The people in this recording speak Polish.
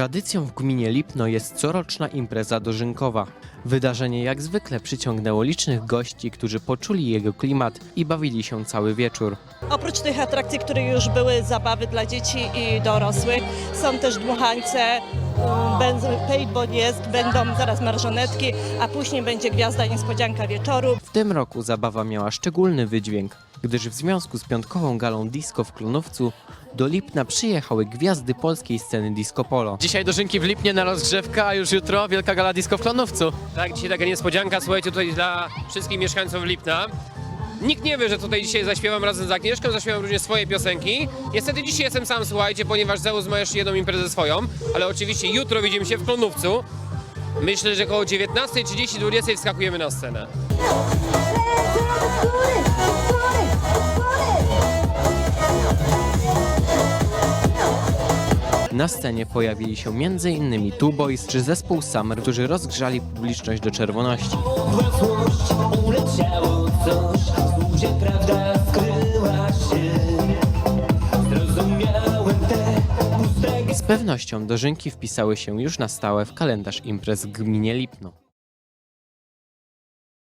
Tradycją w gminie Lipno jest coroczna impreza dożynkowa. Wydarzenie jak zwykle przyciągnęło licznych gości, którzy poczuli jego klimat i bawili się cały wieczór. Oprócz tych atrakcji, które już były, zabawy dla dzieci i dorosłych, są też dmuchańce, będą paintball jest, będą zaraz marżonetki, a później będzie gwiazda niespodzianka wieczoru. W tym roku zabawa miała szczególny wydźwięk, gdyż w związku z piątkową galą disco w Klonowcu do Lipna przyjechały gwiazdy polskiej sceny disco polo. Dzisiaj dożynki w Lipnie na rozgrzewka, a już jutro wielka gala disco w Klonowcu. Tak, dzisiaj taka niespodzianka, słuchajcie, tutaj dla wszystkich mieszkańców Lipna. Nikt nie wie, że tutaj dzisiaj zaśpiewam razem z Agnieszką, zaśpiewam również swoje piosenki. Niestety dzisiaj jestem sam, słuchajcie, ponieważ Zeus ma jeszcze jedną imprezę swoją, ale oczywiście jutro widzimy się w Klonówcu. Myślę, że około 19.30, 20.00 wskakujemy na scenę. Na scenie pojawili się m.in. Two Boys czy zespół Summer, którzy rozgrzali publiczność do czerwoności. Z pewnością dożynki wpisały się już na stałe w kalendarz imprez w gminie Lipno.